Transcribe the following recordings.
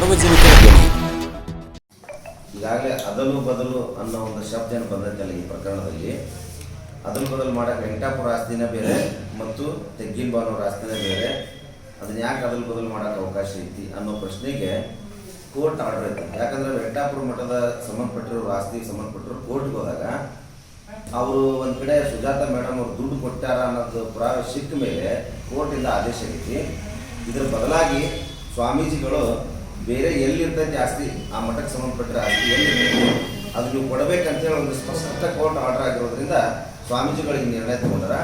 ಸಾರ್ವಜನಿಕರ ಧ್ವನಿ ಈಗಾಗಲೇ ಅದಲು ಬದಲು ಅನ್ನೋ ಒಂದು ಶಬ್ದ ಏನು ಬಂದೈತಲ್ಲ ಈ ಪ್ರಕರಣದಲ್ಲಿ. ಅದಲು ಬದಲು ಮಾಡಕ್ಕೆ ವೆಂಕಟಾಪುರ ಆಸ್ತಿನೇ ಬೇರೆ ಮತ್ತು ತೆಗ್ಗಿನ ಬಾನೂರು ಆಸ್ತಿನೇ ಬೇರೆ. ಅದನ್ನ ಯಾಕೆ ಅದಲು ಬದಲು ಮಾಡಕ್ಕೆ ಅವಕಾಶ ಐತಿ ಅನ್ನೋ ಪ್ರಶ್ನೆಗೆ ಕೋರ್ಟ್ ಆರ್ಡರ್ ಐತೆ. ಯಾಕಂದ್ರೆ ವೆಂಕಟಾಪುರ ಮಠದ ಸಂಬಂಧಪಟ್ಟಿರೋ ಆಸ್ತಿಗೆ ಸಂಬಂಧಪಟ್ಟಿರೋ ಕೋರ್ಟ್ಗೆ ಹೋದಾಗ ಅವರು ಒಂದು ಕಡೆ ಸುಜಾತ ಮೇಡಮ್ ಅವ್ರು ದುಡ್ಡು ಕೊಟ್ಟಾರ ಅನ್ನೋದು ಪುರಾವೆ ಸಿಕ್ಕ ಮೇಲೆ ಕೋರ್ಟಿಂದ ಆದೇಶ ಐತಿ. ಇದರ ಬದಲಾಗಿ ಸ್ವಾಮೀಜಿಗಳು ಬೇರೆ ಎಲ್ಲಿರ್ತೈತಿ ಆಸ್ತಿ ಆ ಮಠಕ್ಕೆ ಸಂಬಂಧಪಟ್ಟರೆ ಆಸ್ತಿ ಎಲ್ಲಿರ್ತೈತಿ ಅದು ನೀವು ಕೊಡಬೇಕಂತೇಳಿ ಒಂದು ಸ್ಪಷ್ಟ ಕೋರ್ಟ್ ಆರ್ಡರ್ ಆಗಿರೋದ್ರಿಂದ ಸ್ವಾಮೀಜಿಗಳಿಗೆ ನಿರ್ಣಯ ತಗೊಂಡಾರ.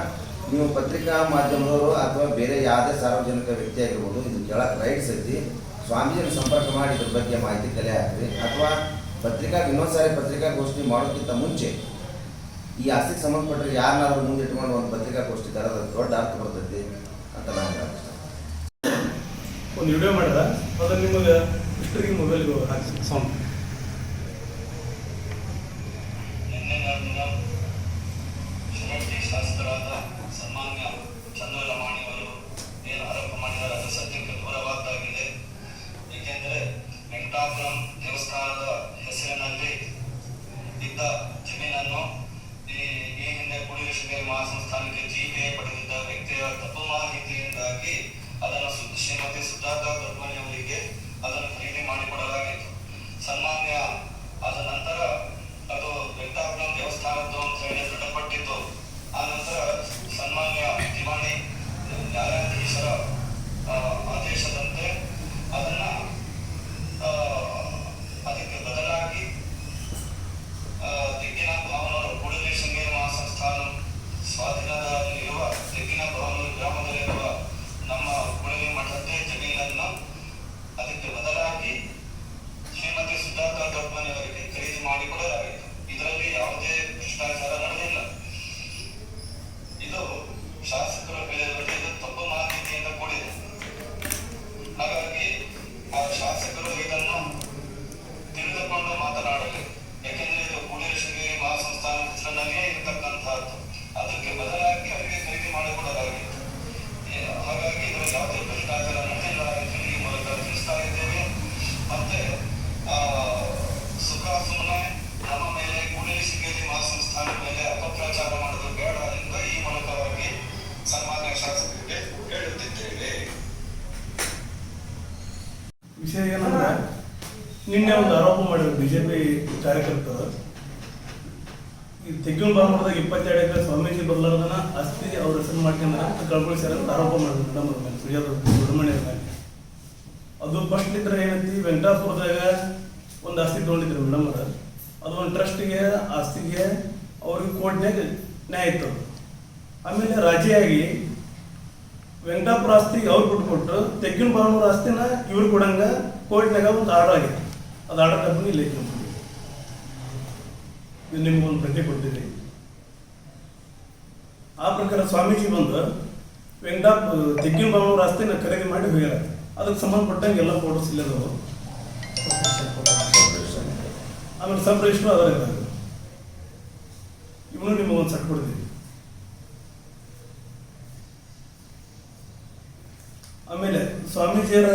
ನೀವು ಪತ್ರಿಕಾ ಮಾಧ್ಯಮದವರು ಅಥವಾ ಬೇರೆ ಯಾವುದೇ ಸಾರ್ವಜನಿಕ ವ್ಯಕ್ತಿ ಆಗಿರ್ಬೋದು, ಇದು ಕೇಳಕ್ಕೆ ರೈಟ್ಸ್ ಐತಿ ಸ್ವಾಮೀಜಿನ ಸಂಪರ್ಕ ಮಾಡಿ ಇದ್ರ ಬಗ್ಗೆ ಮಾಹಿತಿ ಕಲೆ ಹಾಕ್ರಿ. ಅಥವಾ ಪತ್ರಿಕಾ ಇನ್ನೊಂದು ಸಾರಿ ಪತ್ರಿಕಾಗೋಷ್ಠಿ ಮಾಡೋಕ್ಕಿಂತ ಮುಂಚೆ ಈ ಆಸ್ತಿಗೆ ಸಂಬಂಧಪಟ್ಟರೆ ಯಾರನ್ನಾದ್ರೂ ಮುಂದೆ ಇಟ್ಕೊಂಡು ಒಂದು ಪತ್ರಿಕಾಗೋಷ್ಠಿ ಕರೆದ ದೊಡ್ಡ ಅರ್ಥ ಬರ್ತೈತಿ ಅಂತ ನಾನು. ಒಂದು ವಿಡಿಯೋ ಮಾಡಿದ. ಅದನ್ನ ನಿಮಗೆ ಇಷ್ಟರಿಗೆ ಮೊಬೈಲ್ಗೆ ಹಾಕಿ ಸೌಂಡ್ ಅದು ದೇವಸ್ಥಾನದ ಹೆಸರಿನಲ್ಲಿ ಇದ್ದ ಜಮೀನನ್ನು ಈ ಈ ಹಿಂದೆ ಕುಡಿಯುವ ಶೃಂಗೇರಿ ವಿಷಯ ಏನಂದ್ರೆ, ನಿನ್ನೆ ಒಂದು ಆರೋಪ ಮಾಡಿದ್ರು ಬಿಜೆಪಿ ಕಾರ್ಯಕರ್ತರು. ಈ ತೆಗ್ಗಿನ ಬಾಮುರದಾಗ ಇಪ್ಪತ್ತೆರಡು ಎಕರೆ ಸ್ವಾಮೀಜಿ ಬರ್ಲಾರ್ದನ ಅಸ್ತಿ ಅವ್ರ ಹೆಸರು ಮಾಡ್ಕೊಂಡ್ರೆ ಕಳ್ಕೊಳಿಸ್ಯಾರ ಅಂತ ಆರೋಪ ಮಾಡಿದ್ರು ಮೇಡಮ್ ಅವ್ರ ಮೇಲೆ ಸುಬ್ರಹ್ಮಣ್ಯ ಮೇಲೆ. ಅದು ಫಸ್ಟ್ ಇದ್ರೆ ಏನೈತಿ, ವೆಂಕಟಾಪುರದಾಗ ಒಂದು ಆಸ್ತಿ ತೊಗೊಂಡಿದ್ರು ಮೇಡಮ್ ಅವ್ರ. ಅದು ಒಂದು ಟ್ರಸ್ಟಿಗೆ, ಆಸ್ತಿಗೆ ಅವ್ರಿಗೆ ಕೋರ್ಟ್ನಾಗ ನ್ಯಾಯ ಇತ್ತು. ಆಮೇಲೆ ರಾಜಿಯಾಗಿ ವೆಂಕಟಾಪುರ ಆಸ್ತಿಗೆ ಅವ್ರು ಬಿಟ್ಕೊಟ್ರು ತೆಗ್ಗಿನ ಬಾವನೂರ ಆಸ್ತಿನ ಇವ್ರು ಕೊಡಂಗ ಕೋರ್ಟ್ನಾಗ ಒಂದು ಆರ್ಡರ್ ಆಗಿದೆ ಅದು ಆರ್ಡರ್ ಕಂಪನಿ ಇಲ್ಲಿ. ಇದು ನಿಮ್ಗೆ ಒಂದು ಪ್ರತಿ ಕೊಡ್ತೀನಿ. ಆ ಪ್ರಕಾರ ಸ್ವಾಮೀಜಿ ಬಂದು ವೆಂಕಟಾಪ್ ತೆಗ್ಗಿನ ಬಾವನೂರ ಆಸ್ತಿನ ಖರೀದಿ ಮಾಡಿ ಹೋಗ್ಯಾರ. ಅದಕ್ಕೆ ಸಂಬಂಧಪಟ್ಟಂಗೆ ಎಲ್ಲ ಫೋಟೋಸ್ ಇಲ್ಲದವು ಆಮೇಲೆ ಸಬ್ ರಿಜಿಸ್ಟ್ರು ಅದರ ಇವನು ನಿಮಗೆ ಒಂದು ಸಟ್ ಕೊಡ್ತೀವಿ ಆಮೇಲೆ ಸ್ವಾಮೀಜಿಯರ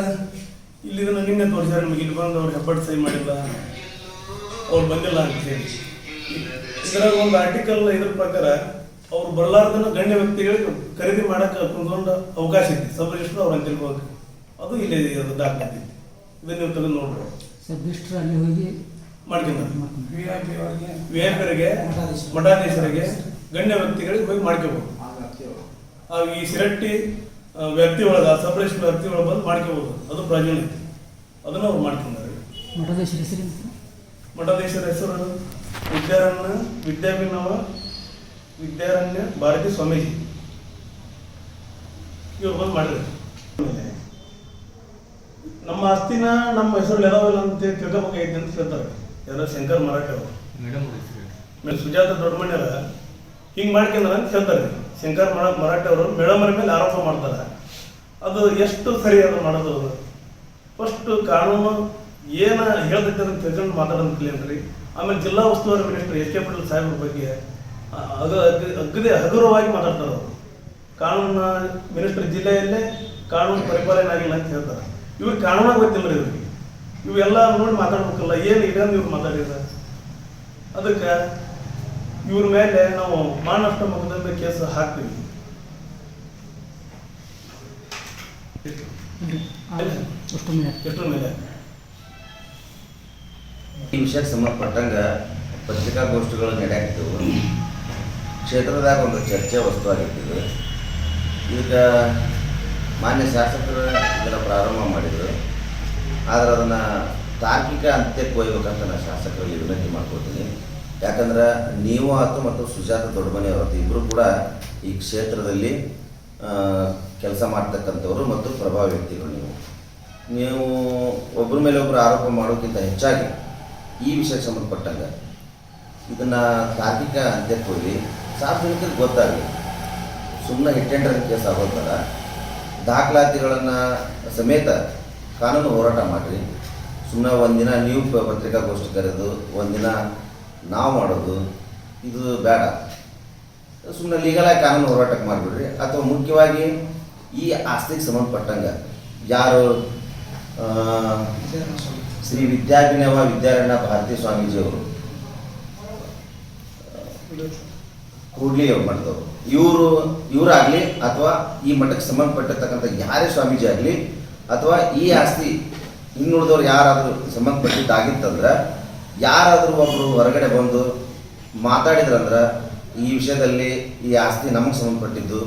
ಇಲ್ಲಿ ಇದನ್ನ ನಿನ್ನೆ ತೋರಿಸ್ಯಾರ ನಿಮಗೆ ಇಲ್ಲಿ ಬಂದು ಅವ್ರು ಹೆಬ್ಬಟ್ ಸೈ ಮಾಡಿಲ್ಲ ಅವ್ರು ಬಂದಿಲ್ಲ ಅಂತ ಹೇಳಿ ಇದರ ಒಂದು ಆರ್ಟಿಕಲ್ ಇದ್ರ ಪ್ರಕಾರ ಅವ್ರು ಬರಲಾರ್ದನ್ನ ಗಣ್ಯ ವ್ಯಕ್ತಿಗಳಿಗೆ ಖರೀದಿ ಮಾಡಕ್ಕೆ ಒಂದು ಅವಕಾಶ ಇದೆ. ಸಬ್ ರಿಜಿಸ್ಟರ್ ಅವ್ರು ಅದು ಇಲ್ಲಿ ಅದು ದಾಖಲಾತಿ ಇದನ್ನ ನೀವು ತೆಗೆದು ನೋಡ್ಬೋದು. ರಿಜಿಸ್ಟರ್ ಅಲ್ಲಿ ಹೋಗಿ ಮಾಡ್ಕೊಂಡ್ರೆ ವಿ ಐ. ಮಠಾಧೀಶರಿಗೆ ಗಣ್ಯ ವ್ಯಕ್ತಿಗಳಿಗೆ ಹೋಗಿ ಮಾಡ್ಕೋಬಹುದು ಆ ಈ ಸಿರಟ್ಟಿ ವ್ಯಕ್ತಿ ಒಳಗೆ ಸಪರೇಷನ್ ವ್ಯಕ್ತಿ ಒಳಗೆ ಬಂದು ಮಾಡ್ಕೋಬಹುದು ಅದು ಪ್ರಾಜೆಕ್ಟ್ ಅದನ್ನು ಅದನ್ನ ಅವ್ರು ಮಾಡ್ಕೊಂಡಾರೆ. ಮಠದೇಶ್ವರ ಹೆಸರು ಮಠದೇಶರ ಹೆಸರು ವಿದ್ಯಾರಣ್ಯ ವಿದ್ಯಾಭಿನವ ವಿದ್ಯಾರಣ್ಯ ಭಾರತಿ ಸ್ವಾಮೀಜಿ. ಇವ್ರು ಬಂದು ಮಾಡಿದ್ರು. ನಮ್ಮ ಆಸ್ತಿನ ನಮ್ಮ ಹೆಸರು ಎಲ್ಲವಿಲ್ಲ ಅಂತ ತಿಳ್ಕೊಬೇಕಾಗೈತಿ ಅಂತ ಹೇಳ್ತಾರೆ ಯಾರೋ ಶಂಕರ್ ಮರಾಠ ಅವರು. ಆಮೇಲೆ ಸುಜಾತ ದೊಡ್ಡಮಣ್ಯರ ಹಿಂಗೆ ಮಾಡ್ಕೊಂಡ್ರ ಅಂತ ಹೇಳ್ತಾರೆ ಶಂಕರ್ ಮರ ಮರಾಠಿ ಅವರು ಮೇಡಮರ ಮೇಲೆ ಆರೋಪ ಮಾಡ್ತಾರೆ. ಅದು ಎಷ್ಟು ಸರಿ ಅದು ಮಾಡೋದು ಫಸ್ಟ್ ಕಾನೂನು ಏನ ಹೇಳ್ತೈತೆ ಅಂತ ತಿಳ್ಕೊಂಡು ಮಾತಾಡೋದು ಕ್ಲಿಯರ್ರಿ ಆಮೇಲೆ ಜಿಲ್ಲಾ ಉಸ್ತುವಾರಿ ಮಿನಿಸ್ಟರ್ ಎಸ್ ಕೆ ಪಟೇಲ್ ಸಾಹೇಬ್ರ ಬಗ್ಗೆ ಅಗ್ಗದೆ ಹಗುರವಾಗಿ ಮಾತಾಡ್ತಾರೆ ಅವರು. ಕಾನೂನು ಮಿನಿಸ್ಟರ್ ಜಿಲ್ಲೆಯಲ್ಲೇ ಕಾನೂನು ಪರಿಪಾಲನೆ ಆಗಿಲ್ಲ ಅಂತ ಹೇಳ್ತಾರೆ. ಇವ್ರಿಗೆ ಕಾನೂನಾಗ ಗೊತ್ತಿಲ್ಲ ಇವ್ರಿಗೆ. ಇವೆಲ್ಲ ನೋಡಿ ಮಾತಾಡ್ಬೇಕಲ್ಲ, ಏನು ಇಡಂದು ಇವ್ರು ಮಾತಾಡಿದ್ರೆ. ಅದಕ್ಕೆ ಇವ್ರ ಮೇಲೆ ನಾವು ಮಾನಷ್ಟ ಮಗದಿಂದ ಕೇಸ್ ಹಾಕ್ತೀವಿ. ಈ ವಿಷಯಕ್ಕೆ ಸಂಬಂಧಪಟ್ಟಂಗ ಪತ್ರಿಕಾಗೋಷ್ಠಿಗಳು ನಡೆಯಾಕ್ತಿವು ಕ್ಷೇತ್ರದಾಗ ಒಂದು ಚರ್ಚೆ ವಸ್ತು ಆಗಿತ್ತು ಇದಕ್ಕೆ ಮಾನ್ಯ ಶಾಸಕರು ಇದನ್ನು ಪ್ರಾರಂಭ ಮಾಡಿದರು. ಆದರೆ ಅದನ್ನು ತಾರ್ಕಿಕ ಅಂತ್ಯಕ್ಕೆ ಒಯ್ಬೇಕಂತ ನಾನು ಶಾಸಕರಲ್ಲಿ ವಿನಂತಿ ಮಾಡ್ಕೊಳ್ತೀನಿ. ಯಾಕಂದ್ರೆ ನೀವು ಆತು ಮತ್ತು ಸುಜಾತ ದೊಡ್ಡಮನೆ ಅವತ್ತು ಇಬ್ಬರು ಕೂಡ ಈ ಕ್ಷೇತ್ರದಲ್ಲಿ ಕೆಲಸ ಮಾಡ್ತಕ್ಕಂಥವ್ರು ಮತ್ತು ಪ್ರಭಾವ ವ್ಯಕ್ತಿಗಳು ನೀವು. ನೀವು ಒಬ್ಬರ ಮೇಲೆ ಒಬ್ಬರು ಆರೋಪ ಮಾಡೋಕ್ಕಿಂತ ಹೆಚ್ಚಾಗಿ ಈ ವಿಷಯಕ್ಕೆ ಸಂಬಂಧಪಟ್ಟಂಗೆ ಇದನ್ನು ತಾರ್ಕಿಕ ಅಂತ್ಯಕ್ಕೆ ಹೋಗಿ ಸಾರ್ವಜನಿಕರಿಗೆ ಗೊತ್ತಾಗಲಿ. ಸುಮ್ಮನೆ ಹಿಟ್ ಕೇಸ್ ಆಗೋದಲ್ಲ ದಾಖಲಾತಿಗಳನ್ನು ಸಮೇತ ಕಾನೂನು ಹೋರಾಟ ಮಾಡಿರಿ. ಸುಮ್ಮನೆ ಒಂದಿನ ನೀವು ಪತ್ರಿಕಾಗೋಷ್ಠಿ ಕರೆದು, ಒಂದಿನ ನಾವು ಮಾಡೋದು, ಇದು ಬೇಡ. ಸುಮ್ಮನೆ ಲೀಗಲಾಗಿ ಕಾನೂನು ಹೋರಾಟಕ್ಕೆ ಮಾಡಿಬಿಡ್ರಿ ಅಥವಾ ಮುಖ್ಯವಾಗಿ ಈ ಆಸ್ತಿಗೆ ಸಂಬಂಧಪಟ್ಟಂಗೆ ಯಾರು ಶ್ರೀ ವಿದ್ಯಾಭಿನವ ವಿದ್ಯಾರಣ್ಯ ಭಾರತಿ ಸ್ವಾಮೀಜಿಯವರು, ಕೂಡ್ಲಿ ಮಾಡಿದವರು. ಇವರು, ಇವರಾಗಲಿ ಅಥವಾ ಈ ಮಠಕ್ಕೆ ಸಂಬಂಧಪಟ್ಟಿರ್ತಕ್ಕಂಥ ಯಾರೇ ಸ್ವಾಮೀಜಿ ಆಗಲಿ ಅಥವಾ ಈ ಆಸ್ತಿ ಇನ್ನುಳಿದವ್ರು ಯಾರಾದರೂ ಸಂಬಂಧಪಟ್ಟಿದ್ದಾಗಿತ್ತಂದ್ರೆ ಯಾರಾದರೂ ಒಬ್ಬರು ಹೊರಗಡೆ ಬಂದು ಮಾತಾಡಿದ್ರಂದ್ರೆ ಈ ವಿಷಯದಲ್ಲಿ ಈ ಆಸ್ತಿ ನಮಗೆ ಸಂಬಂಧಪಟ್ಟಿದ್ದು,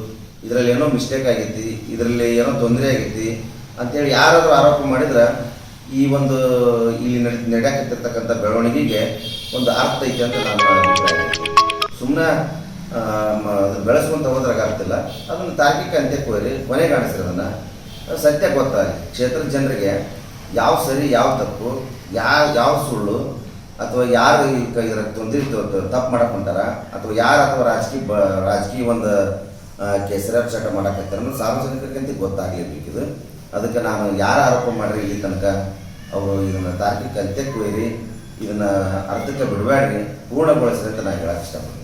ಇದರಲ್ಲಿ ಏನೋ ಮಿಸ್ಟೇಕ್ ಆಗೈತಿ ಇದರಲ್ಲಿ ಏನೋ ತೊಂದರೆ ಆಗೈತಿ ಅಂತೇಳಿ ಯಾರಾದರೂ ಆರೋಪ ಮಾಡಿದ್ರೆ ಈ ಒಂದು ಇಲ್ಲಿ ನಡೆ, ನಡೆಯಕತ್ತಿರ್ತಕ್ಕಂಥ ಬೆಳವಣಿಗೆಗೆ ಒಂದು ಅರ್ಥ ಐತೆ ಅಂತ ನಾನು ಸುಮ್ಮನೆ ಬೆಳೆಸ್ಕೊಂತ ಹೋದ್ರಾಗ ಆಗ್ತಿಲ್ಲ ಅದನ್ನು ತಾರ್ಕಿಕ ಅಂತ್ಯಕ್ಕೆ ಕೋರಿ ಕೊನೆ ಕಾಣಿಸ್ರಿ ಅದನ್ನು ಸತ್ಯ ಗೊತ್ತಾಗಲಿ ಕ್ಷೇತ್ರದ ಜನರಿಗೆ ಯಾವ ಸರಿ, ಯಾವ ತಪ್ಪು ಯಾವ ಯಾವ ಸುಳ್ಳು ಅಥವಾ ಯಾರು ಇದ್ರಾಗ ತೊಂದರೆ ತಪ್ಪು ಮಾಡಕ್ ಹೊಂಟಾರ? ಅಥವಾ ಯಾರು ಅಥವಾ ರಾಜಕೀಯ ಬ, ರಾಜಕೀಯ ಒಂದು ಕೆಸರ ಚಟ ಮಾಡಕತ್ತಾರ ಸಾರ್ವಜನಿಕರಿಗಂತ ಇದು. ಅದಕ್ಕೆ ನಾನು ಯಾರು ಆರೋಪ ಮಾಡ್ರಿ ಇಲ್ಲಿ ತನಕ? ಅವರು ಇದನ್ನು ತಾರ್ಕಿಕ ಅಂತ್ಯಕ್ಕೆ ಒಯ್ಯಿರಿ ಇದನ್ನು ಅರ್ಧಕ್ಕೆ ಬಿಡಬೇಡ್ರಿ ಪೂರ್ಣಗೊಳಿಸ್ರಿ ಅಂತ ನಾನು ಹೇಳಕ್ ಇಷ್ಟಪಡ್ತೀನಿ.